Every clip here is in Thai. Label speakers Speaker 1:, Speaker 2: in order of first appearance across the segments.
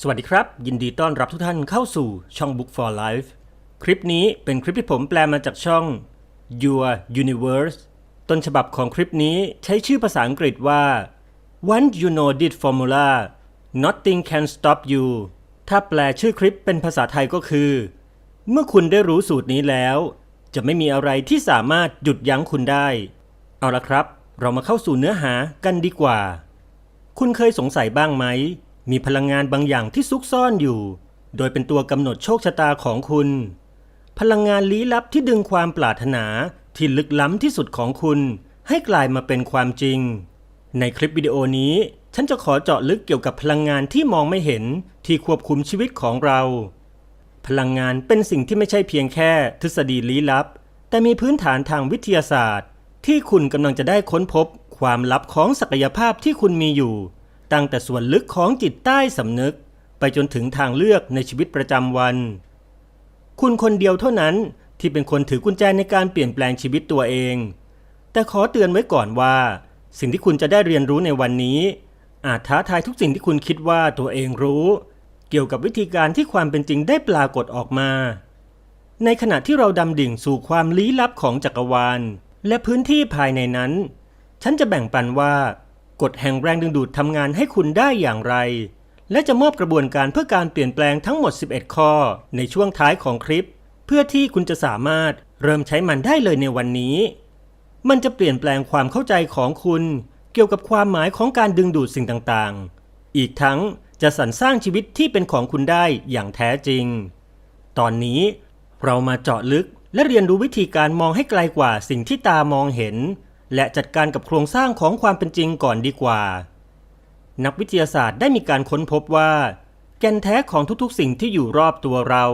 Speaker 1: สวัสดีครับ ยินดีต้อนรับทุกท่านเข้าสู่ช่อง Book for Life คลิปนี้เป็นคลิปที่ผมแปลมาจากช่อง Your Universe ต้นฉบับของคลิปนี้ใช้ชื่อภาษาอังกฤษว่า Once you know this formula nothing can stop you ถ้าแปลชื่อคลิปเป็นภาษาไทยก็คือ เมื่อคุณได้รู้สูตรนี้แล้ว จะไม่มีอะไรที่สามารถหยุดยั้งคุณได้ เอาละครับ เรามาเข้าสู่เนื้อหากันดีกว่า คุณเคยสงสัยบ้างไหม มีพลังงานบางอย่างที่ซุกซ่อนอยู่ โดยเป็นตัวกำหนดโชคชะตาของคุณ พลังงานลี้ลับที่ดึงความปรารถนาที่ลึกล้ำที่สุดของคุณ ให้กลายมาเป็นความจริง ในคลิปวิดีโอนี้ ฉันจะขอเจาะลึกเกี่ยวกับพลังงานที่มองไม่เห็นที่ควบคุมชีวิตของเรา พลังงานเป็นสิ่งที่ไม่ใช่เพียงแค่ ทฤษฎีลี้ลับ แต่มีพื้นฐานทางวิทยาศาสตร์ ที่คุณกำลังจะได้ค้นพบความลับของศักยภาพที่คุณมีอยู่ ตั้งแต่ส่วนลึกของจิตใต้สำนึก ไปจนถึงทางเลือกในชีวิตประจำวัน คุณคนเดียวเท่านั้นที่เป็นคนถือกุญแจในการเปลี่ยนแปลงชีวิตตัวเอง แต่ขอเตือนไว้ก่อนว่า สิ่งที่คุณจะได้เรียนรู้ในวันนี้ อาจท้าทายทุกสิ่งที่คุณคิดว่าตัวเองรู้ เกี่ยวกับวิธีการที่ความเป็นจริงได้ปรากฏออกมา ในขณะที่เราดำดิ่งสู่ความลี้ลับของจักรวาล และพื้นที่ภายในนั้น ฉันจะแบ่งปันว่า กฎแห่งแรงดึงดูดทำงานให้คุณได้อย่างไร และจะมอบกระบวนการเพื่อการเปลี่ยนแปลงทั้งหมด 11 ข้อ ในช่วงท้ายของคลิป เพื่อที่คุณจะสามารถเริ่มใช้มันได้เลยในวันนี้ มันจะเปลี่ยนแปลงความเข้าใจของคุณ เกี่ยวกับความหมายของการดึงดูดสิ่งต่างๆ อีกทั้งจะสรรสร้างชีวิตที่เป็นของคุณได้อย่างแท้จริง ตอนนี้เรามาเจาะลึกและเรียนรู้วิธีการมองให้ไกลกว่าสิ่งที่ตามองเห็น และจัดการกับโครงสร้างของความเป็นจริงก่อนดีกว่า นักวิทยาศาสตร์ได้มีการค้นพบว่า แก่นแท้ของทุกๆ สิ่งที่อยู่รอบตัวเรา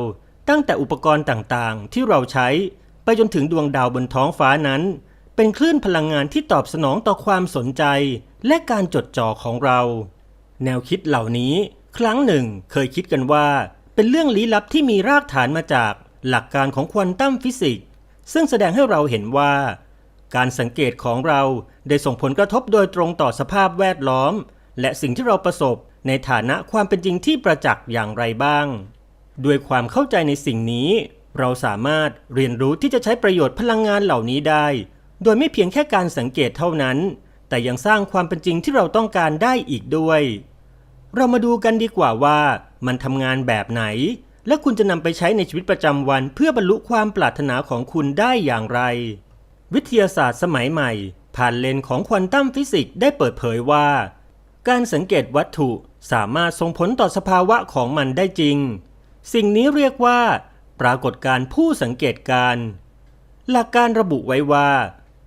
Speaker 1: ตั้งแต่อุปกรณ์ต่างๆ ที่เราใช้ ไปจนถึงดวงดาวบนท้องฟ้านั้น เป็นคลื่นพลังงานที่ตอบสนองต่อความสนใจ และการจดจ่อของเรา แนวคิดเหล่านี้ ครั้งหนึ่ง เคยคิดกันว่า เป็นเรื่องลี้ลับที่มีรากฐานมาจาก หลักการของควอนตัมฟิสิกส์ซึ่งแสดงให้เราเห็นว่า การสังเกตของเราได้ส่งผลกระทบโดยตรงต่อสภาพแวดล้อม และสิ่งที่เราประสบในฐานะความเป็นจริงที่ประจักษ์อย่างไรบ้าง ด้วยความเข้าใจในสิ่งนี้ เราสามารถเรียนรู้ที่จะใช้ประโยชน์พลังงานเหล่านี้ได้ โดยไม่เพียงแค่การสังเกตเท่านั้น แต่ยังสร้างความเป็นจริงที่เราต้องการได้อีกด้วย เรามาดูกันดีกว่าว่ามันทำงานแบบไหน และคุณจะนำไปใช้ในชีวิตประจำวัน เพื่อบรรลุความปรารถนาของคุณได้อย่างไร วิทยาศาสตร์สมัยใหม่ ผ่านเลนส์ของควอนตัมฟิสิกส์ได้เปิดเผยว่า การสังเกตวัตถุสามารถส่งผลต่อสภาวะของมันได้จริง สิ่งนี้เรียกว่า ปรากฏการผู้สังเกตการ หลักการระบุไว้ว่า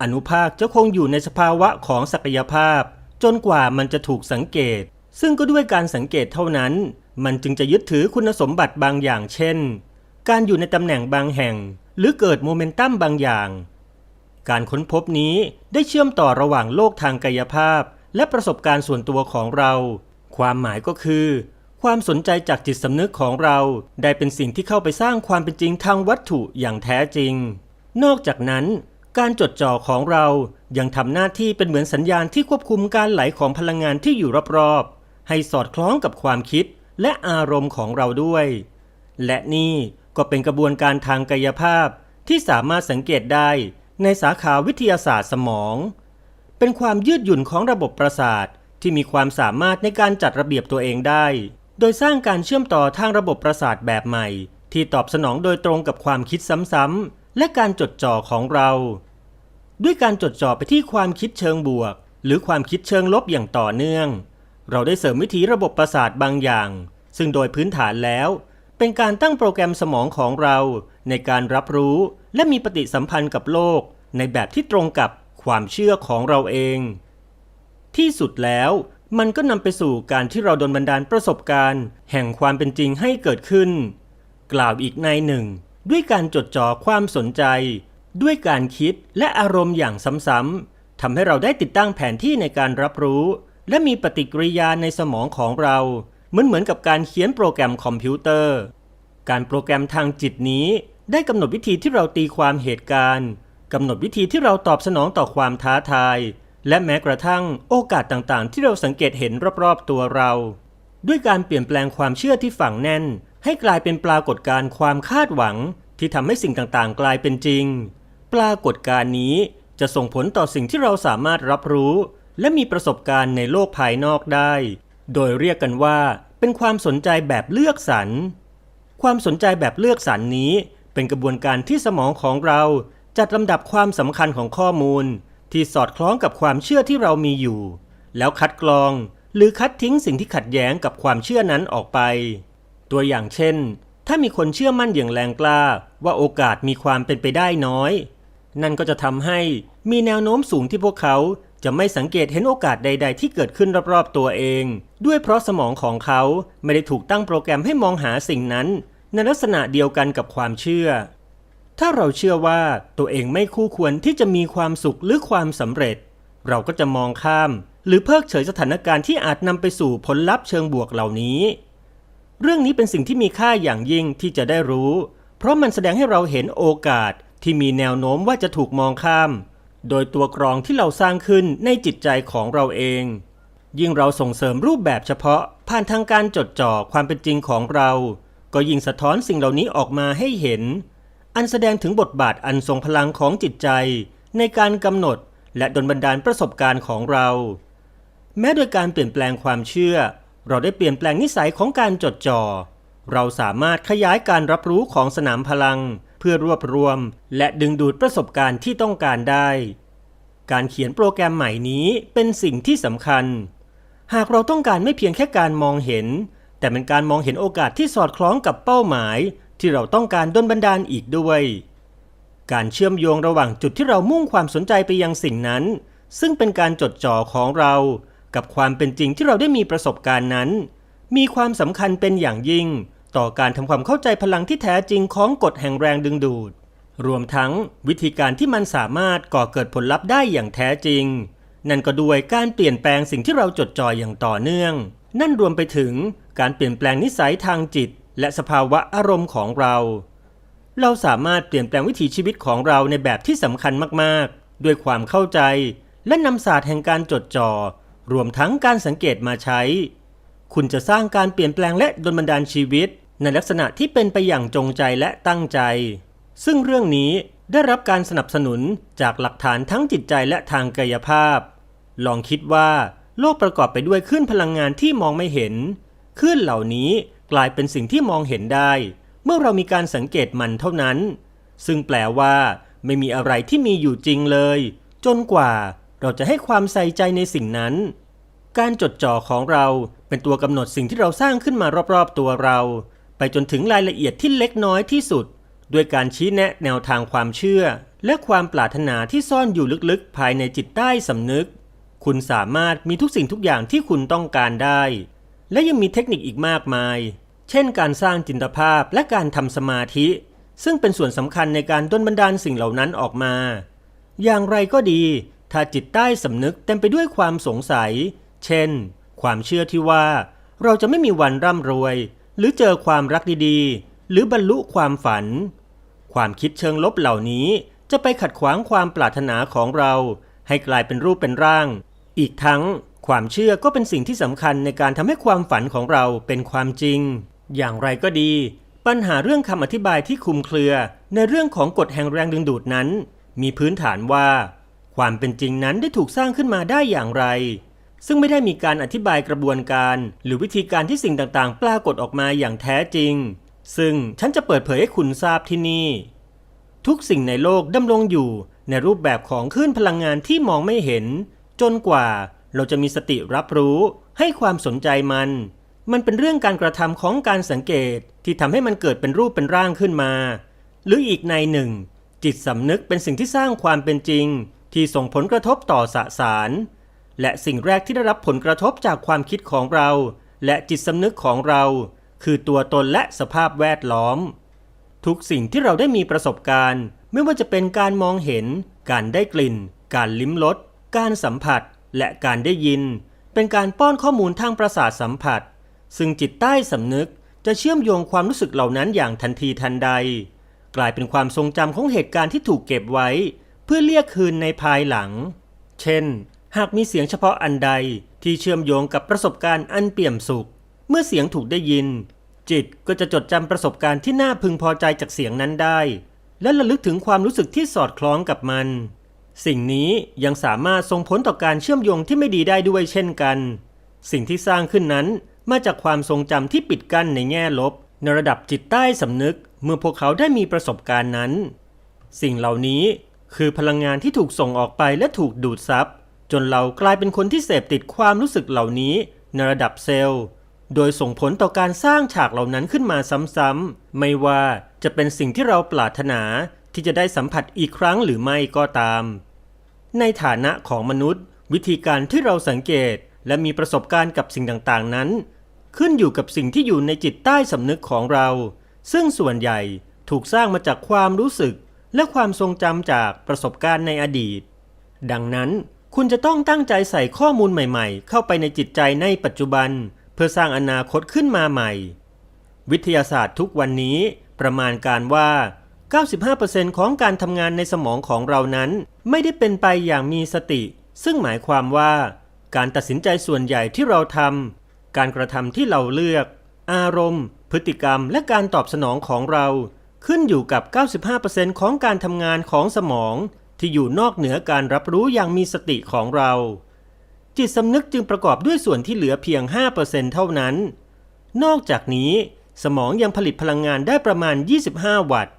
Speaker 1: อนุภาคจะคงอยู่ในสภาวะของศักยภาพ จนกว่ามันจะถูกสังเกต ซึ่งก็ด้วยการสังเกตเท่านั้น มันจึงจะยึดถือคุณสมบัติบางอย่างเช่น การอยู่ในตำแหน่งบางแห่ง หรือเกิดโมเมนตัมบางอย่าง การค้นพบนี้ได้เชื่อมต่อระหว่างโลกทางกายภาพ และประสบการณ์ส่วนตัวของเรา ความหมายก็คือ ความสนใจจากจิตสำนึกของเรา ได้เป็นสิ่งที่เข้าไปสร้างความเป็นจริงทางวัตถุอย่างแท้จริง นอกจากนั้น การจดจ่อของเรายังทำหน้าที่เป็นเหมือนสัญญาณที่ควบคุมการไหลของพลังงานที่อยู่รอบๆ ให้สอดคล้องกับความคิดและอารมณ์ของเราด้วย และนี่ก็เป็นกระบวนการทางกายภาพที่สามารถสังเกตได้ ในสาขาวิทยาศาสตร์สมอง เป็นความยืดหยุ่นของระบบประสาทที่มีความสามารถในการจัดระเบียบตัวเองได้ โดยสร้างการเชื่อมต่อทางระบบประสาทแบบใหม่ ที่ตอบสนองโดยตรงกับความคิดซ้ำๆและการจดจ่อของเรา ด้วยการจดจ่อไปที่ความคิดเชิงบวก หรือความคิดเชิงลบอย่างต่อเนื่อง เราได้เสริมวิธีระบบประสาทบางอย่าง ซึ่งโดยพื้นฐานแล้ว เป็นการตั้งโปรแกรมสมองของเรา ในการรับรู้ และมีปฏิสัมพันธ์กับโลกในแบบที่ตรงกับความเชื่อของเราเอง ที่สุดแล้วมันก็นำไปสู่การที่เราโดนบันดาลประสบการณ์ แห่งความเป็นจริงให้เกิดขึ้น กล่าวอีกในหนึ่ง ด้วยการจดจ่อความสนใจ ด้วยการคิดและอารมณ์อย่างซ้ำๆทำให้เราได้ติดตั้งแผนที่ในการรับรู้ และมีปฏิกิริยาในสมองของเรา เหมือนเหมือนกับการเขียนโปรแกรมคอมพิวเตอร์ การโปรแกรมทางจิตนี้ ได้กำหนดวิธีที่เราตีความเหตุการณ์กำหนดวิธีที่เราตอบสนองต่อความท้าทาย และแม้กระทั่งโอกาสต่างๆ ที่เราสังเกตเห็นรอบๆตัวเรา ด้วยการเปลี่ยนแปลงความเชื่อที่ฝังแน่น ให้กลายเป็นปรากฏการณ์ความคาดหวัง ที่ทำให้สิ่งต่างๆ กลายเป็นจริง ปรากฏการณ์นี้จะส่งผลต่อสิ่งที่เราสามารถรับรู้ และมีประสบการณ์ในโลกภายนอกได้ โดยเรียกกันว่า เป็นความสนใจแบบเลือกสรรความสนใจแบบเลือกสรรนี้ เป็นกระบวนการที่สมองของเราจัดลำดับความสำคัญของข้อมูล ที่สอดคล้องกับความเชื่อที่เรามีอยู่ แล้วคัดกรองหรือคัดทิ้งสิ่งที่ขัดแย้งกับความเชื่อนั้นออกไป ตัวอย่างเช่น ถ้ามีคนเชื่อมั่นอย่างแรงกล้า ว่าโอกาสมีความเป็นไปได้น้อย นั่นก็จะทำให้มีแนวโน้มสูงที่พวกเขาจะไม่สังเกตเห็นโอกาสใด ๆ ที่เกิดขึ้นรอบๆตัวเอง ด้วยเพราะสมองของเขาไม่ได้ถูกตั้งโปรแกรมให้มองหาสิ่งนั้น ในลักษณะเดียวกันกับความเชื่อ ถ้าเราเชื่อว่าตัวเองไม่คู่ควรที่จะมีความสุขหรือความสำเร็จ เราก็จะมองข้าม หรือเพิกเฉยสถานการณ์ที่อาจนำไปสู่ผลลัพธ์เชิงบวกเหล่านี้ เรื่องนี้เป็นสิ่งที่มีค่าอย่างยิ่งที่จะได้รู้ เพราะมันแสดงให้เราเห็นโอกาสที่มีแนวโน้มว่าจะถูกมองข้าม โดยตัวกรองที่เราสร้างขึ้นในจิตใจของเราเอง ยิ่งเราส่งเสริมรูปแบบเฉพาะผ่านทางการจดจ่อความเป็นจริงของเรา ก็ยิ่งสะท้อนสิ่งเหล่านี้ออกมาให้เห็น อันแสดงถึงบทบาทอันทรงพลังของจิตใจ ในการกำหนดและดลบันดาลประสบการณ์ของเรา แม้โดยการเปลี่ยนแปลงความเชื่อ เราได้เปลี่ยนแปลงนิสัยของการจดจ่อ เราสามารถขยายการรับรู้ของสนามพลัง เพื่อรวบรวม และดึงดูดประสบการณ์ที่ต้องการได้ การเขียนโปรแกรมใหม่นี้เป็นสิ่งที่สำคัญ หากเราต้องการไม่เพียงแค่การมองเห็น แต่เป็นการมองเห็นโอกาสที่สอดคล้องกับเป้าหมาย ที่เราต้องการดลบันดาลอีกด้วย การเชื่อมโยงระหว่างจุดที่เรามุ่งความสนใจไปยังสิ่งนั้น ซึ่งเป็นการจดจ่อของเรา กับความเป็นจริงที่เราได้มีประสบการณ์นั้น มีความสำคัญเป็นอย่างยิ่ง ต่อการทำความเข้าใจพลังที่แท้จริงของกฎแห่งแรงดึงดูด รวมทั้งวิธีการที่มันสามารถก่อเกิดผลลัพธ์ได้อย่างแท้จริง นั่นก็ด้วยการเปลี่ยนแปลงสิ่งที่เราจดจ่ออย่างต่อเนื่อง นั่นรวมไปถึงการเปลี่ยนแปลงนิสัยทางจิต และสภาวะอารมณ์ของเรา เราสามารถเปลี่ยนแปลงวิถีชีวิตของเราในแบบที่สำคัญมากๆ ด้วยความเข้าใจ และนำศาสตร์แห่งการจดจ่อรวมทั้งการสังเกตมาใช้ คุณจะสร้างการเปลี่ยนแปลงและดลบันดาลชีวิต ในลักษณะที่เป็นไปอย่างจงใจและตั้งใจ ซึ่งเรื่องนี้ได้รับการสนับสนุนจากหลักฐานทั้งจิตใจและทางกายภาพ ลองคิดว่า โลกประกอบไปด้วยคลื่นพลังงานที่มองไม่เห็น คลื่นเหล่านี้กลายเป็นสิ่งที่มองเห็นได้ เมื่อเรามีการสังเกตมันเท่านั้น ซึ่งแปลว่าไม่มีอะไรที่มีอยู่จริงเลย จนกว่าเราจะให้ความใส่ใจในสิ่งนั้น การจดจ่อของเราเป็นตัวกำหนดสิ่งที่เราสร้างขึ้นมารอบๆตัวเรา ไปจนถึงรายละเอียดที่เล็กน้อยที่สุด ด้วยการชี้แนะแนวทางความเชื่อ และความปรารถนาที่ซ่อนอยู่ลึกๆ ภายในจิตใต้สำนึก คุณสามารถมีทุกสิ่งทุกอย่างที่คุณต้องการได้ และยังมีเทคนิคอีกมากมาย เช่น การสร้างจินตภาพและการทำสมาธิ ซึ่งเป็นส่วนสำคัญในการดลบันดาลสิ่งเหล่านั้นออกมา อย่างไรก็ดี ถ้าจิตใต้สำนึกเต็มไปด้วยความสงสัย เช่น ความเชื่อที่ว่า เราจะไม่มีวันร่ำรวย หรือเจอความรักดีๆ หรือบรรลุความฝัน ความคิดเชิงลบเหล่านี้จะไปขัดขวางความปรารถนาของเรา ให้กลายเป็นรูปเป็นร่าง อีกทั้งความเชื่อก็เป็นสิ่งที่สำคัญในการทำให้ความฝันของเราเป็นความจริง อย่างไรก็ดี ปัญหาเรื่องคำอธิบายที่คลุมเครือ ในเรื่องของกฎแห่งแรงดึงดูดนั้น มีพื้นฐานว่า ความเป็นจริงนั้นได้ถูกสร้างขึ้นมาได้อย่างไร ซึ่งไม่ได้มีการอธิบายกระบวนการ หรือวิธีการที่สิ่งต่างๆ ปรากฏออกมาอย่างแท้จริง ซึ่งฉันจะเปิดเผยให้คุณทราบที่นี่ ทุกสิ่งในโลกดำรงอยู่ในรูปแบบของคลื่นพลังงานที่มองไม่เห็น จนกว่าเราจะมีสติรับรู้ให้ความสนใจมัน มันเป็นเรื่องการกระทำของการสังเกตที่ทำให้มันเกิดเป็นรูปเป็นร่างขึ้นมา หรืออีกในหนึ่ง จิตสำนึกเป็นสิ่งที่สร้างความเป็นจริง ที่ส่งผลกระทบต่อสสาร และสิ่งแรกที่ได้รับผลกระทบจากความคิดของเรา และจิตสำนึกของเรา คือตัวตนและสภาพแวดล้อม ทุกสิ่งที่เราได้มีประสบการณ์ ไม่ว่าจะเป็นการมองเห็น การได้กลิ่น การลิ้มรส การสัมผัสและการได้ยิน เป็นการป้อนข้อมูลทางประสาทสัมผัส ซึ่งจิตใต้สำนึกจะเชื่อมโยงความรู้สึกเหล่านั้นอย่างทันทีทันใด กลายเป็นความทรงจำของเหตุการณ์ที่ถูกเก็บไว้ เพื่อเรียกคืนในภายหลัง เช่น หากมีเสียงเฉพาะอันใดที่เชื่อมโยงกับประสบการณ์อันเปี่ยมสุข เมื่อเสียงถูกได้ยิน จิตก็จะจดจำประสบการณ์ที่น่าพึงพอใจจากเสียงนั้นได้ และระลึกถึงความรู้สึกที่สอดคล้องกับมัน สิ่งนี้ยังสามารถส่งผลต่อการเชื่อมโยงที่ไม่ดีได้ด้วยเช่นกัน สิ่งที่สร้างขึ้นนั้นมาจากความทรงจำที่ปิดกั้นในแง่ลบ ในระดับจิตใต้สำนึก เมื่อพวกเขาได้มีประสบการณ์นั้น สิ่งเหล่านี้คือพลังงานที่ถูกส่งออกไปและถูกดูดซับจนเรากลายเป็นคนที่เสพติดความรู้สึกเหล่านี้ในระดับเซลล์ โดยส่งผลต่อการสร้างฉากเหล่านั้นขึ้นมาซ้ำๆ ไม่ว่าจะเป็นสิ่งที่เราปรารถนาที่จะได้สัมผัสอีกครั้งหรือไม่ก็ตาม ในฐานะของมนุษย์ วิธีการที่เราสังเกตและมีประสบการณ์กับสิ่งต่างๆนั้น ขึ้นอยู่กับสิ่งที่อยู่ในจิตใต้สำนึกของเรา ซึ่งส่วนใหญ่ถูกสร้างมาจากความรู้สึก และความทรงจำจากประสบการณ์ในอดีต ดังนั้นคุณจะต้องตั้งใจใส่ข้อมูลใหม่ๆ เข้าไปในจิตใจในปัจจุบัน เพื่อสร้างอนาคตขึ้นมาใหม่ วิทยาศาสตร์ทุกวันนี้ประมาณการว่า 95%ของการทำงานในสมองของเรานั้น ไม่ได้เป็นไปอย่างมีสติ ซึ่งหมายความว่า การตัดสินใจส่วนใหญ่ที่เราทำการกระทำที่เราเลือก อารมณ์ พฤติกรรมและการตอบสนองของเรา ขึ้นอยู่กับ 95%ของการทำงานของสมอง ที่อยู่นอกเหนือการรับรู้อย่างมีสติของเรา จิตสำนึกจึงประกอบด้วยส่วนที่เหลือเพียง 5%เท่านั้น นอกจากนี้ สมองยังผลิตพลังงานได้ประมาณ 25 วัตต์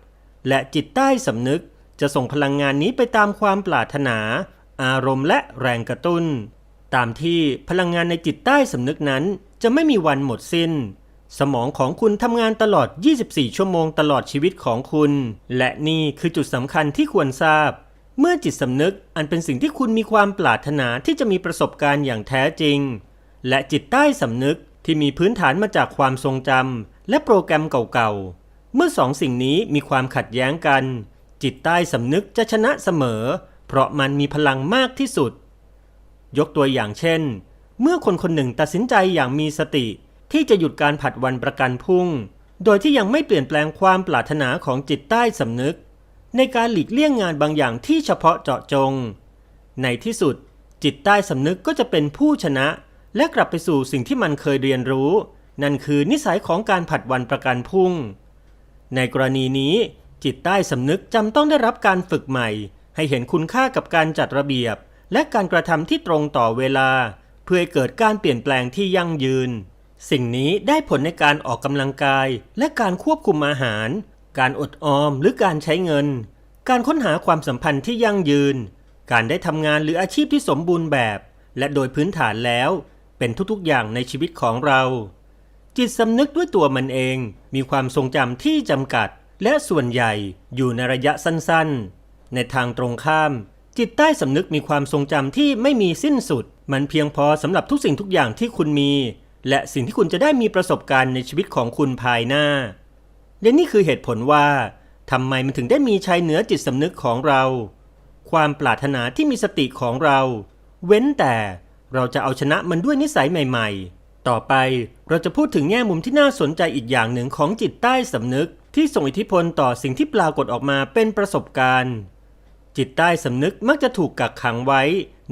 Speaker 1: และจิตใต้สำนึกจะส่งพลังงานนี้ไปตามความปรารถนา อารมณ์และแรงกระตุ้น ตามที่พลังงานในจิตใต้สำนึกนั้นจะไม่มีวันหมดสิ้น สมองของคุณทำงานตลอด 24 ชั่วโมงตลอดชีวิตของคุณ และนี่คือจุดสำคัญที่ควรทราบ เมื่อจิตสำนึกอันเป็นสิ่งที่คุณมีความปรารถนาที่จะมีประสบการณ์อย่างแท้จริง และจิตใต้สำนึกที่มีพื้นฐานมาจากความทรงจำและโปรแกรมเก่าๆ เมื่อสองสิ่งนี้มีความขัดแย้งกัน จิตใต้สำนึกจะชนะเสมอ เพราะมันมีพลังมากที่สุด ยกตัวอย่างเช่น เมื่อคนคนหนึ่งตัดสินใจอย่างมีสติ ที่จะหยุดการผัดวันประกันพรุ่ง โดยที่ยังไม่เปลี่ยนแปลงความปรารถนาของจิตใต้สำนึก ในการหลีกเลี่ยงงานบางอย่างที่เฉพาะเจาะจง ในที่สุด จิตใต้สำนึกก็จะเป็นผู้ชนะ และกลับไปสู่สิ่งที่มันเคยเรียนรู้ นั่นคือนิสัยของการผัดวันประกันพรุ่ง ในกรณีนี้ จิตใต้สำนึกจำต้องได้รับการฝึกใหม่ ให้เห็นคุณค่ากับการจัดระเบียบ และการกระทำที่ตรงต่อเวลา เพื่อใหเกิดการเปลี่ยนแปลงที่ยั่งยืน สิ่งนี้ได้ผลในการออกกำลังกาย และการควบคุมอาหาร การอดออมหรือการใช้เงิน การค้นหาความสัมพันธ์ที่ยั่งยืน การได้ทำงานหรืออาชีพที่สมบูรณ์แบบ และโดยพื้นฐานแล้ว เป็นทุกๆอย่างในชีวิตของเรา จิตสำนึกด้วยตัวมันเอง มีความทรงจำที่จำกัด และส่วนใหญ่อยู่ในระยะสั้นๆ ในทางตรงข้าม จิตใต้สำนึกมีความทรงจำที่ไม่มีสิ้นสุด มันเพียงพอสำหรับทุกสิ่งทุกอย่างที่คุณมี และสิ่งที่คุณจะได้มีประสบการณ์ในชีวิตของคุณภายหน้า และนี่คือเหตุผลว่าทำไมมันถึงได้มีชัยเหนือจิตสำนึกของเรา ความปรารถนาที่มีสติของเรา เว้นแต่เราจะเอาชนะมันด้วยนิสัยใหม่ ๆ ต่อไปเราจะพูดถึงแง่มุมที่น่าสนใจอีกอย่างหนึ่งของจิตใต้สำนึก ที่ส่งอิทธิพลต่อสิ่งที่ปรากฏออกมาเป็นประสบการณ์ จิตใต้สำนึกมักจะถูกกักขังไว้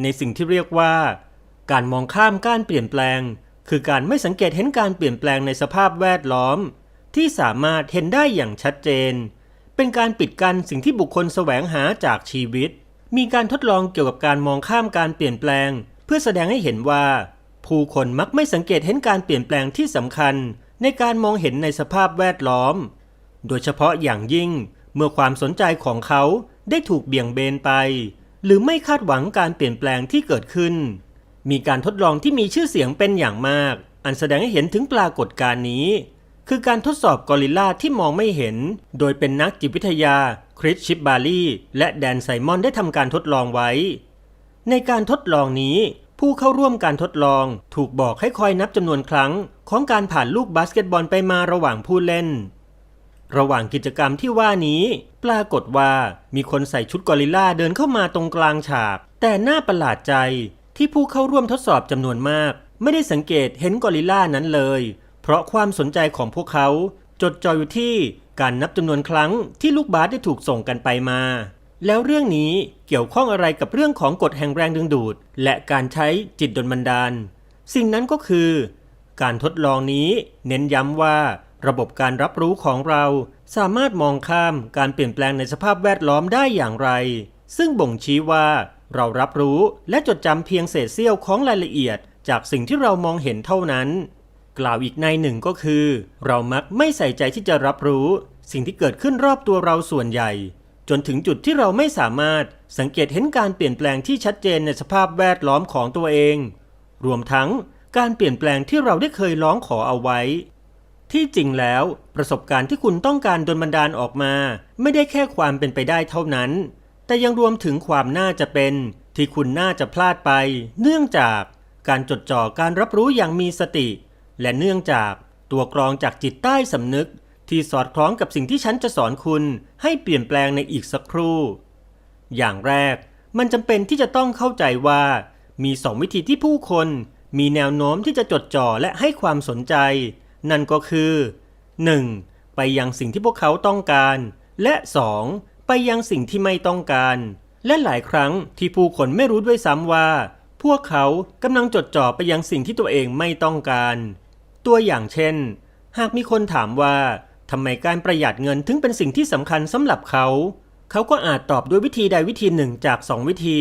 Speaker 1: ในสิ่งที่เรียกว่า การมองข้ามการเปลี่ยนแปลง คือการไม่สังเกตเห็นการเปลี่ยนแปลงในสภาพแวดล้อม ที่สามารถเห็นได้อย่างชัดเจน เป็นการปิดกั้นสิ่งที่บุคคลแสวงหาจากชีวิต มีการทดลองเกี่ยวกับการมองข้ามการเปลี่ยนแปลง เพื่อแสดงให้เห็นว่า ผู้คนมักไม่สังเกตเห็นการเปลี่ยนแปลงที่สำคัญ ในการมองเห็นในสภาพแวดล้อม โดยเฉพาะอย่างยิ่งเมื่อความสนใจของเขาได้ถูกเบี่ยงเบนไป หรือไม่คาดหวังการเปลี่ยนแปลงที่เกิดขึ้น มีการทดลองที่มีชื่อเสียงเป็นอย่างมาก อันแสดงให้เห็นถึงปรากฏการณ์นี้ คือการทดสอบกอริลลาที่มองไม่เห็น โดยเป็นนักจิตวิทยาคริสชิปบารีและแดนไซมอนได้ทำการทดลองไว้ ในการทดลองนี้ ผู้เข้าร่วมการทดลองถูกบอกให้คอยนับจำนวนครั้ง ของการผ่านลูกบาสเกตบอลไปมาระหว่างผู้เล่น ระหว่างกิจกรรมที่ว่านี้ ปรากฏว่ามีคนใส่ชุดกอริลลาเดินเข้ามาตรงกลางฉาก แต่น่าประหลาดใจที่ผู้เข้าร่วมทดสอบจำนวนมาก ไม่ได้สังเกตเห็นกอริลลานั้นเลย เพราะความสนใจของพวกเขา จดจ่ออยู่ที่การนับจำนวนครั้งที่ลูกบาสได้ถูกส่งกันไปมา แล้วเรื่องนี้เกี่ยวข้องอะไรกับเรื่องของกฎแห่งแรงดึงดูด และการใช้จิตดลบันดาล สิ่งนั้นก็คือ การทดลองนี้เน้นย้ำว่า ระบบการรับรู้ของเราสามารถมองข้ามการเปลี่ยนแปลงในสภาพแวดล้อมได้อย่างไร ซึ่งบ่งชี้ว่า เรารับรู้และจดจำเพียงเศษเสี้ยวของรายละเอียด จากสิ่งที่เรามองเห็นเท่านั้น กล่าวอีกในหนึ่งก็คือ เรามักไม่ใส่ใจที่จะรับรู้ สิ่งที่เกิดขึ้นรอบตัวเราส่วนใหญ่ จนถึงจุดที่เราไม่สามารถสังเกตเห็นการเปลี่ยนแปลงที่ชัดเจนในสภาพแวดล้อมของตัวเอง รวมทั้งการเปลี่ยนแปลงที่เราได้เคยร้องขอเอาไว้ ที่จริงแล้วประสบการณ์ที่คุณต้องการดลบันดาลออกมา ไม่ได้แค่ความเป็นไปได้เท่านั้น แต่ยังรวมถึงความน่าจะเป็นที่คุณน่าจะพลาดไป เนื่องจากการจดจ่อการรับรู้อย่างมีสติ และเนื่องจากตัวกรองจากจิตใต้สำนึก ที่สอดคล้องกับสิ่งที่ฉันจะสอนคุณให้เปลี่ยนแปลงในอีกสักครู่ อย่างแรกมันจำเป็นที่จะต้องเข้าใจว่า มีสองวิธีที่ผู้คนมีแนวโน้มที่จะจดจ่อและให้ความสนใจ นั่นก็คือ 1. ไปยังสิ่งที่พวกเขาต้องการ และ 2. ไปยังสิ่งที่ไม่ต้องการ และหลายครั้งที่ผู้คนไม่รู้ด้วยซ้ำว่า พวกเขากำลังจดจ่อไปยังสิ่งที่ตัวเองไม่ต้องการ ตัวอย่างเช่น หากมีคนถามว่า ทำไมการประหยัดเงินถึงเป็นสิ่งที่สำคัญสำหรับเขา เขาก็อาจตอบด้วยวิธีใดวิธีหนึ่งจากสองวิธี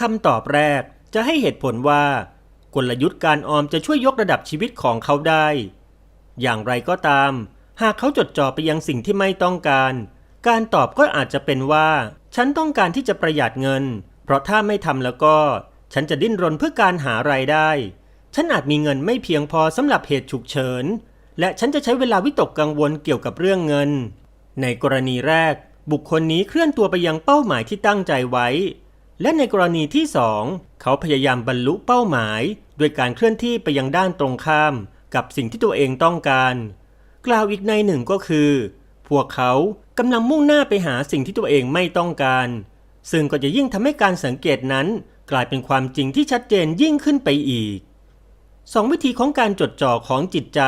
Speaker 1: คำตอบแรกจะให้เหตุผลว่า กลยุทธ์การออมจะช่วยยกระดับชีวิตของเขาได้ อย่างไรก็ตาม หากเขาจดจ่อไปยังสิ่งที่ไม่ต้องการ การตอบก็อาจจะเป็นว่า ฉันต้องการที่จะประหยัดเงิน เพราะถ้าไม่ทำแล้วก็ ฉันจะดิ้นรนเพื่อการหารายได้ ฉันอาจมีเงินไม่เพียงพอสำหรับเหตุฉุกเฉิน และฉันจะใช้เวลาวิตกกังวลเกี่ยวกับเรื่องเงิน ในกรณีแรก บุคคลนี้เคลื่อนตัวไปยังเป้าหมายที่ตั้งใจไว้ และในกรณีที่สองเขาพยายามบรรลุเป้าหมายโดยการเคลื่อนที่ไปยังด้านตรงข้าม กับสิ่งที่ตัวเองต้องการ กล่าวอีกในหนึ่งก็คือ พวกเขากำลังมุ่งหน้าไปหาสิ่งที่ตัวเองไม่ต้องการ ซึ่งก็จะยิ่งทำให้การสังเกตนั้น กลายเป็นความจริงที่ชัดเจนยิ่งขึ้นไปอีกสองวิธีของการจดจ่อของจิตใจ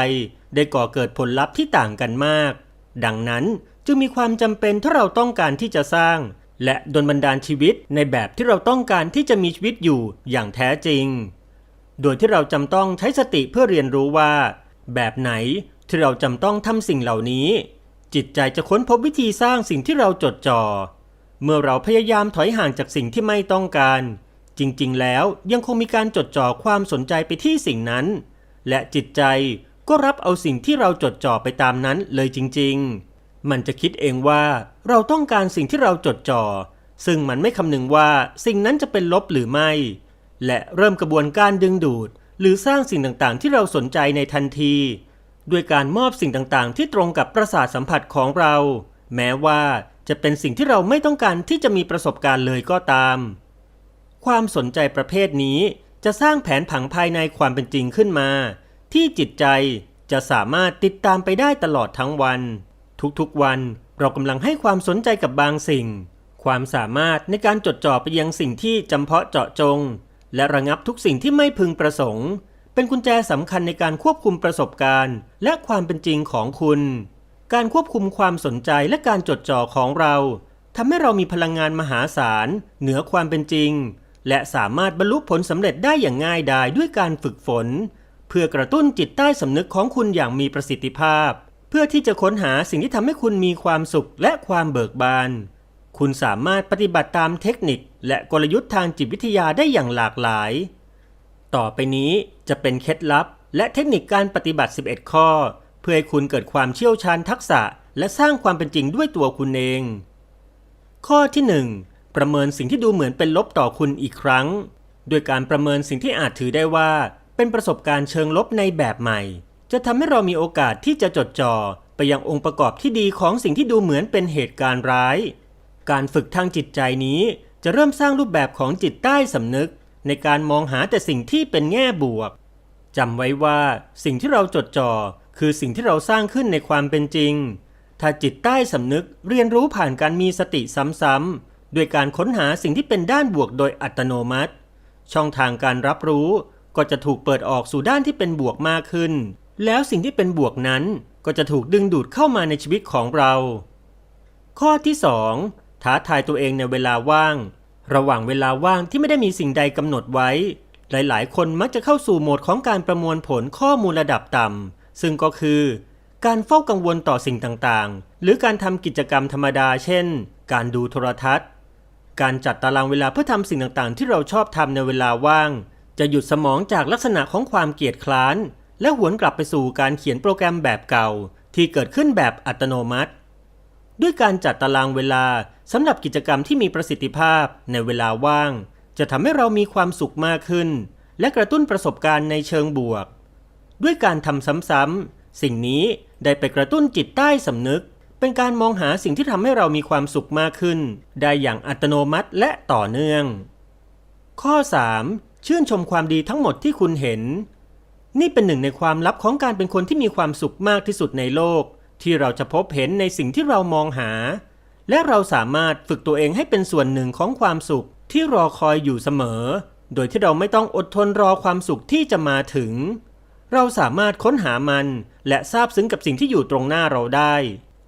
Speaker 1: ได้ก่อเกิดผลลัพธ์ที่ต่างกันมาก ดังนั้นจึงมีความจำเป็นถ้าเราต้องการที่จะสร้าง และดลบันดาลชีวิตในแบบที่เราต้องการที่จะมีชีวิตอยู่อย่างแท้จริง โดยที่เราจำต้องใช้สติเพื่อเรียนรู้ว่า แบบไหนที่เราจำต้องทำสิ่งเหล่านี้ จิตใจจะค้นพบวิธีสร้างสิ่งที่เราจดจ่อเมื่อเราพยายามถอยห่างจากสิ่งที่ไม่ต้องการ จริงๆ แล้วยังคงมีการจดจ่อความสนใจไปที่สิ่งนั้น และจิตใจ ก็รับเอาสิ่งที่เราจดจ่อไปตามนั้นเลยจริง ๆ มันจะคิดเองว่าเราต้องการสิ่งที่เราจดจ่อ ซึ่งมันไม่คำนึงว่าสิ่งนั้นจะเป็นลบหรือไม่ และเริ่มกระบวนการดึงดูด หรือสร้างสิ่งต่างๆ ที่เราสนใจในทันที ด้วยการมอบสิ่งต่างๆ ที่ตรงกับประสาทสัมผัสของเรา แม้ว่าจะเป็นสิ่งที่เราไม่ต้องการที่จะมีประสบการณ์เลยก็ตาม ความสนใจประเภทนี้จะสร้างแผนผังภายในความเป็นจริงขึ้นมา ที่จิตใจจะสามารถติดตามไปได้ตลอดทั้งวัน ทุกๆวันเรากำลังให้ความสนใจกับบางสิ่ง ความสามารถในการจดจ่อไปยังสิ่งที่จำเพาะเจาะจง และระงับทุกสิ่งที่ไม่พึงประสงค์ เป็นกุญแจสำคัญในการควบคุมประสบการณ์ และความเป็นจริงของคุณ การควบคุมความสนใจและการจดจ่อของเราทำให้เรามีพลังงานมหาศาล เหนือความเป็นจริง และสามารถบรรลุผลสำเร็จได้อย่างง่ายดายด้วยการฝึกฝน เพื่อกระตุ้นจิตใต้สำนึกของคุณอย่างมีประสิทธิภาพ เพื่อที่จะค้นหาสิ่งที่ทำให้คุณมีความสุขและความเบิกบาน คุณสามารถปฏิบัติตามเทคนิค และกลยุทธ์ทางจิตวิทยาได้อย่างหลากหลาย ต่อไปนี้จะเป็นเคล็ดลับ และเทคนิคการปฏิบัติ 11 ข้อ เพื่อให้คุณเกิดความเชี่ยวชาญทักษะ และสร้างความเป็นจริงด้วยตัวคุณเอง ข้อที่ 1 ประเมินสิ่งที่ดูเหมือนเป็นลบต่อคุณอีกครั้ง โดยการประเมินสิ่งที่อาจถือได้ว่า เป็นประสบการณ์เชิงลบในแบบใหม่ จะทำให้เรามีโอกาสที่จะจดจ่อไปยังองค์ประกอบที่ดีของสิ่งที่ดูเหมือนเป็นเหตุการณ์ร้าย การฝึกทางจิตใจนี้จะเริ่มสร้างรูปแบบของจิตใต้สำนึก ในการมองหาแต่สิ่งที่เป็นแง่บวกจำไว้ว่าสิ่งที่เราจดจ่อคือสิ่งที่เราสร้างขึ้นในความเป็นจริง ถ้าจิตใต้สำนึกเรียนรู้ผ่านการมีสติซ้ำๆด้วยการค้นหาสิ่งที่เป็นด้านบวกโดยอัตโนมัติ ช่องทางการรับรู้ ก็จะถูกเปิดออกสู่ด้านที่เป็นบวกมากขึ้น แล้วสิ่งที่เป็นบวกนั้นก็จะถูกดึงดูดเข้ามาในชีวิตของเรา ข้อที่ 2 ท้าทายตัวเองในเวลาว่าง ระหว่างเวลาว่างที่ไม่ได้มีสิ่งใดกำหนดไว้หหลายๆ คนมักจะเข้าสู่โหมดของการประมวลผลข้อมูลระดับต่ำซึ่งก็คือ การเฝ้ากังวลต่อสิ่งต่างๆ หรือการทำกิจกรรมธรรมดา เช่น การดูโทรทัศน์ การจัดตารางเวลาเพื่อทำสิ่งต่างๆ ที่เราชอบทำในเวลาว่าง จะหยุดสมองจากลักษณะของความเกียจคร้าน และหวนกลับไปสู่การเขียนโปรแกรมแบบเก่า ที่เกิดขึ้นแบบอัตโนมัติ ด้วยการจัดตารางเวลาสำหรับกิจกรรมที่มีประสิทธิภาพในเวลาว่าง จะทำให้เรามีความสุขมากขึ้น และกระตุ้นประสบการณ์ในเชิงบวก ด้วยการทำซ้ำๆสิ่งนี้ได้ไปกระตุ้นจิตใต้สำนึก เป็นการมองหาสิ่งที่ทำให้เรามีความสุขมากขึ้น ได้อย่างอัตโนมัติและต่อเนื่อง ข้อ 3. ชื่นชมความดีทั้งหมดที่คุณเห็น นี่เป็นหนึ่งในความลับของการเป็นคนที่มีความสุขมากที่สุดในโลก ที่เราจะพบเห็นในสิ่งที่เรามองหา และเราสามารถฝึกตัวเองให้เป็นส่วนหนึ่งของความสุขที่รอคอยอยู่เสมอ โดยที่เราไม่ต้องอดทนรอความสุขที่จะมาถึง เราสามารถค้นหามันและซาบซึ้งกับสิ่งที่อยู่ตรงหน้าเราได้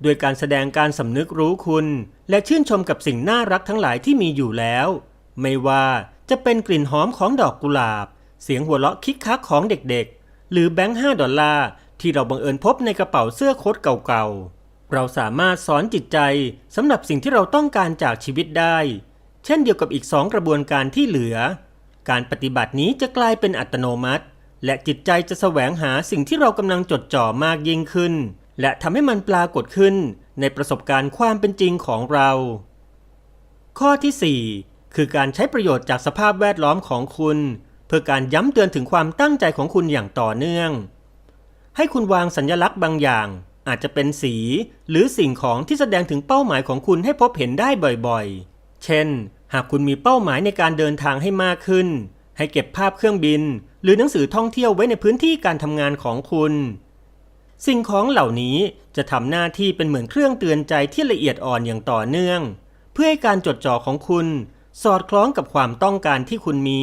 Speaker 1: โดยการแสดงการสำนึกรู้คุณ และชื่นชมกับสิ่งน่ารักทั้งหลายที่มีอยู่แล้ว ไม่ว่า จะเป็นกลิ่นหอมของดอกกุหลาบ เสียงหัวเราะคิกคักของเด็กๆ หรือแบงค์ห้าดอลลาร์ที่เราบังเอิญพบในกระเป๋าเสื้อโค้ทเก่าๆ เราสามารถสอนจิตใจสำหรับสิ่งที่เราต้องการจากชีวิตได้ เช่นเดียวกับอีกสองกระบวนการที่เหลือ การปฏิบัตินี้จะกลายเป็นอัตโนมัติ และจิตใจจะแสวงหาสิ่งที่เรากำลังจดจ่อมากยิ่งขึ้น และทำให้มันปรากฏขึ้นในประสบการณ์ความเป็นจริงของเรา ข้อที่ 4 คือการใช้ประโยชน์จากสภาพแวดล้อมของคุณ เพื่อการย้ำเตือนถึงความตั้งใจของคุณอย่างต่อเนื่อง ให้คุณวางสัญลักษณ์บางอย่าง อาจจะเป็นสี หรือสิ่งของที่แสดงถึงเป้าหมายของคุณให้พบเห็นได้บ่อยๆ เช่น หากคุณมีเป้าหมายในการเดินทางให้มากขึ้น ให้เก็บภาพเครื่องบิน หรือหนังสือท่องเที่ยวไว้ในพื้นที่การทำงานของคุณสิ่งของเหล่านี้จะทำหน้าที่เป็นเหมือนเครื่องเตือนใจที่ละเอียดอ่อนอย่างต่อเนื่อง เพื่อให้การจดจ่อของคุณ สอดคล้องกับความต้องการที่คุณมี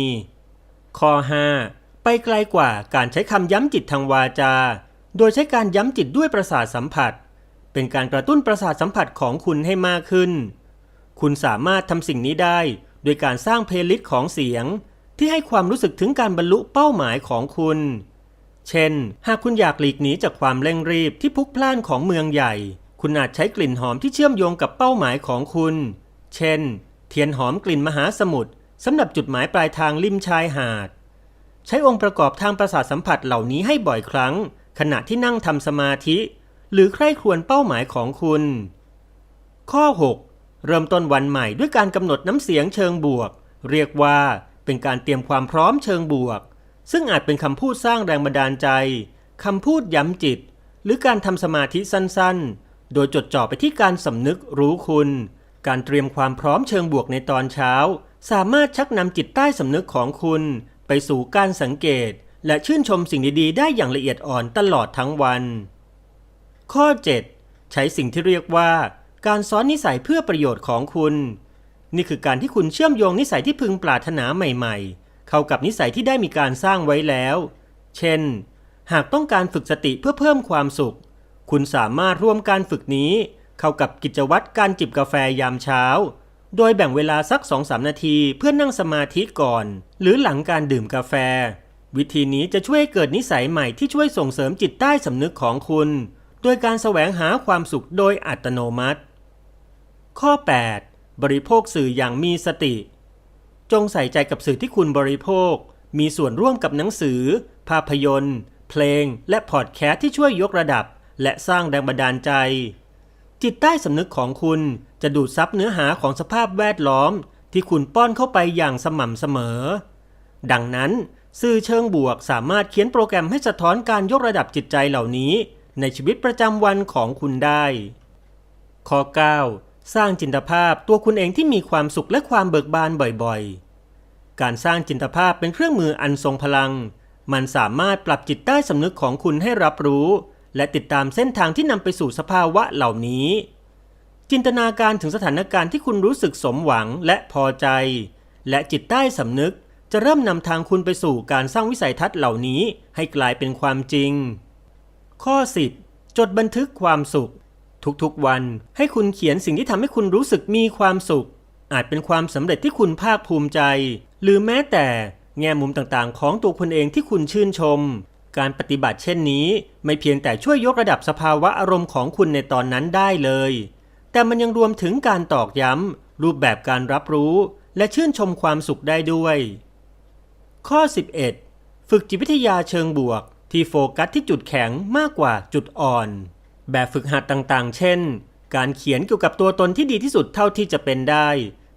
Speaker 1: ข้อ 5 ไปไกลกว่าการใช้คำย้ำจิตทางวาจา โดยใช้การย้ำจิตด้วยประสาทสัมผัส เป็นการกระตุ้นประสาทสัมผัสของคุณให้มากขึ้น คุณสามารถทำสิ่งนี้ได้โดยการสร้างเพลย์ลิสต์ของเสียง ที่ให้ความรู้สึกถึงการบรรลุเป้าหมายของคุณ เช่น หากคุณอยากหลีกหนีจากความเร่งรีบที่พลุกพล่านของเมืองใหญ่ คุณอาจใช้กลิ่นหอมที่เชื่อมโยงกับเป้าหมายของคุณ เช่น เทียนหอมกลิ่นมหาสมุทรสำหรับจุดหมายปลายทางริมชายหาด ใช้องค์ประกอบทางประสาทสัมผัสเหล่านี้ให้บ่อยครั้ง ขณะที่นั่งทำสมาธิ หรือใคร่ครวญเป้าหมายของคุณ ข้อ 6 เริ่มต้นวันใหม่ด้วยการกำหนดน้ำเสียงเชิงบวก เรียกว่าเป็นการเตรียมความพร้อมเชิงบวก ซึ่งอาจเป็นคำพูดสร้างแรงบันดาลใจคำพูดย้ำจิต หรือการทำสมาธิสั้นๆ โดยจดจ่อไปที่การสำนึกรู้คุณ การเตรียมความพร้อมเชิงบวกในตอนเช้า สามารถชักนำจิตใต้สำนึกของคุณ ไปสู่การสังเกต และชื่นชมสิ่งดีๆ ได้อย่างละเอียดอ่อนตลอดทั้งวัน ข้อ 7 ใช้สิ่งที่เรียกว่า การซ้อนนิสัยเพื่อประโยชน์ของคุณ นี่คือการที่คุณเชื่อมโยงนิสัยที่พึงปรารถนาใหม่ๆ เข้ากับนิสัยที่ได้มีการสร้างไว้แล้ว เช่น หากต้องการฝึกสติเพื่อเพิ่มความสุข คุณสามารถร่วมการฝึกนี้ เข้ากับกิจวัตรการจิบกาแฟยามเช้า โดยแบ่งเวลาสัก2-3นาทีเพื่อนั่งสมาธิก่อน หรือหลังการดื่มกาแฟ วิธีนี้จะช่วยเกิดนิสัยใหม่ที่ช่วยส่งเสริมจิตใต้สำนึกของคุณ โดยการแสวงหาความสุขโดยอัตโนมัติ ข้อ 8 บริโภคสื่ออย่างมีสติ จงใส่ใจกับสื่อที่คุณบริโภค มีส่วนร่วมกับหนังสือ ภาพยนตร์ เพลง และพอดแคสต์ที่ช่วยยกระดับ และสร้างแรงบันดาลใจ จิตใต้สำนึกของคุณจะดูดซับเนื้อหาของสภาพแวดล้อมที่คุณป้อนเข้าไปอย่างสม่ำเสมอ ดังนั้น สื่อเชิงบวกสามารถเขียนโปรแกรมให้สะท้อนการยกระดับจิตใจเหล่านี้ ในชีวิตประจำวันของคุณได้ ข้อ 9 สร้างจินตภาพตัวคุณเองที่มีความสุขและความเบิกบานบ่อยๆ การสร้างจินตภาพเป็นเครื่องมืออันทรงพลัง มันสามารถปรับจิตใต้สำนึกของคุณให้รับรู้ และติดตามเส้นทางที่นำไปสู่สภาวะเหล่านี้ จินตนาการถึงสถานการณ์ที่คุณรู้สึกสมหวังและพอใจ และจิตใต้สำนึกจะเริ่มนำทางคุณไปสู่การสร้างวิสัยทัศน์เหล่านี้ให้กลายเป็นความจริง ข้อ 10 จดบันทึกความสุข ทุกๆวันให้คุณเขียนสิ่งที่ทำให้คุณรู้สึกมีความสุข อาจเป็นความสำเร็จที่คุณภาคภูมิใจ หรือแม้แต่แง่มุมต่างๆ ของตัวคุณเองที่คุณชื่นชม การปฏิบัติเช่นนี้ ไม่เพียงแต่ช่วยยกระดับสภาวะอารมณ์ของคุณในตอนนั้นได้เลย แต่มันยังรวมถึงการตอกย้ำรูปแบบการรับรู้ และชื่นชมความสุขได้ด้วย ข้อ 11 ฝึกจิตวิทยาเชิงบวก ที่โฟกัสที่จุดแข็งมากกว่าจุดอ่อน แบบฝึกหัดต่างๆ เช่น การเขียนเกี่ยวกับตัวตนที่ดีที่สุดเท่าที่จะเป็นได้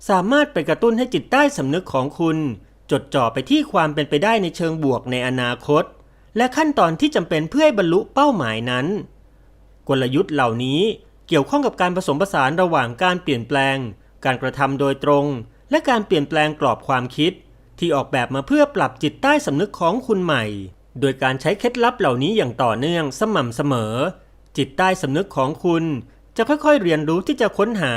Speaker 1: สามารถไปกระตุ้นให้จิตใต้สำนึกของคุณ จดจ่อไปที่ความเป็นไปได้ในเชิงบวกในอนาคต และขั้นตอนที่จำเป็นเพื่อให้บรรลุเป้าหมายนั้น กลยุทธ์เหล่านี้เกี่ยวข้องกับการผสมผสานระหว่างการเปลี่ยนแปลง การกระทำโดยตรง และการเปลี่ยนแปลงกรอบความคิด ที่ออกแบบมาเพื่อปรับจิตใต้สำนึกของคุณใหม่ โดยการใช้เคล็ดลับเหล่านี้อย่างต่อเนื่องสม่ำเสมอ จิตใต้สำนึกของคุณ จะค่อยๆเรียนรู้ที่จะค้นหา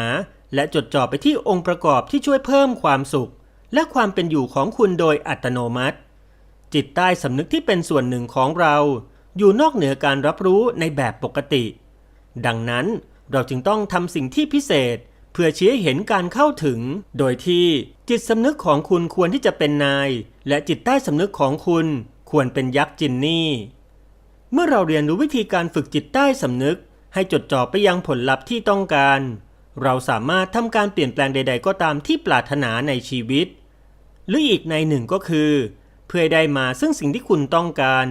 Speaker 1: และจดจ่อไปที่องค์ประกอบที่ช่วยเพิ่มความสุข และความเป็นอยู่ของคุณโดยอัตโนมัติ จิตใต้สำนึกที่เป็นส่วนหนึ่งของเรา อยู่นอกเหนือการรับรู้ในแบบปกติ ดังนั้นเราจึงต้องทำสิ่งที่พิเศษ เพื่อชี้ให้เห็นการเข้าถึง โดยที่จิตสำนึกของคุณควรที่จะเป็นนาย และจิตใต้สำนึกของคุณควรเป็นยักษ์จินนี่ เมื่อเราเรียนรู้วิธีการฝึกจิตใต้สำนึก ให้จดจ่อไปยังผลลัพธ์ที่ต้องการ เราสามารถทำการเปลี่ยนแปลงใด ๆ ก็ตามที่ปรารถนาในชีวิต หรืออีกในหนึ่งก็คือ เพื่อได้มาซึ่งสิ่งที่คุณต้องการ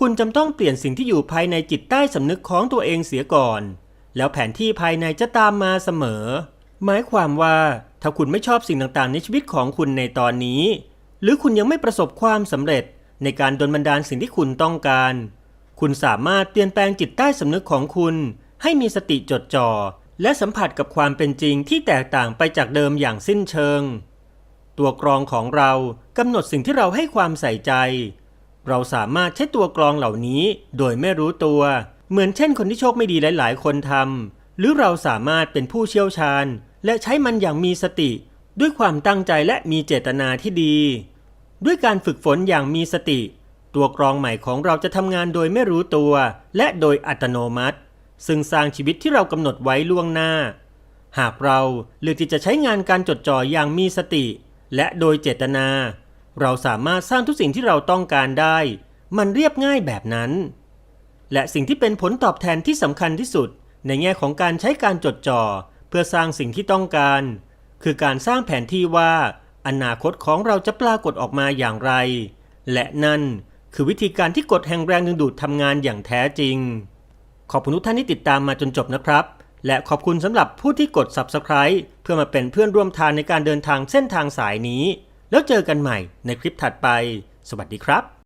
Speaker 1: คุณจำต้องเปลี่ยนสิ่งที่อยู่ภายในจิตใต้สำนึกของตัวเองเสียก่อน แล้วแผนที่ภายในจะตามมาเสมอ หมายความว่าถ้าคุณไม่ชอบสิ่งต่างๆ ในชีวิตของคุณในตอนนี้ หรือคุณยังไม่ประสบความสำเร็จในการดลบันดาลสิ่งที่คุณต้องการ คุณสามารถเปลี่ยนแปลงจิตใต้สำนึกของคุณ ให้มีสติจดจ่อและสัมผัสกับความเป็นจริงที่แตกต่างไปจากเดิมอย่างสิ้นเชิง ตัวกรองของเรา กำหนดสิ่งที่เราให้ความใส่ใจ เราสามารถใช้ตัวกรองเหล่านี้โดยไม่รู้ตัว เหมือนเช่นคนที่โชคไม่ดีหลายๆ คนทำหรือเราสามารถเป็นผู้เชี่ยวชาญ และใช้มันอย่างมีสติ ด้วยความตั้งใจและมีเจตนาที่ดี ด้วยการฝึกฝนอย่างมีสติ ตัวกรองใหม่ของเราจะทำงานโดยไม่รู้ตัว และโดยอัตโนมัติ ซึ่งสร้างชีวิตที่เรากำหนดไว้ล่วงหน้า หากเราเลือกที่จะใช้งานการจดจ่ออย่างมีสติ และโดยเจตนา เราสามารถสร้างทุกสิ่งที่เราต้องการได้ มันเรียบง่ายแบบนั้น และสิ่งที่เป็นผลตอบแทนที่สำคัญที่สุด ในแง่ของการใช้การจดจ่อ เพื่อสร้างสิ่งที่ต้องการ คือการสร้างแผนที่ว่า อนาคตของเราจะปรากฏออกมาอย่างไร และนั่นคือวิธีการที่กฎแห่งแรงดึงดูดทำงานอย่างแท้จริง ขอบคุณทุกท่านที่ติดตามมาจนจบนะครับ และขอบคุณสำหรับผู้ที่กด Subscribe เพื่อมาเป็นเพื่อนร่วมทางในการเดินทางเส้นทางสายนี้ แล้วเจอกันใหม่ในคลิปถัดไป สวัสดีครับ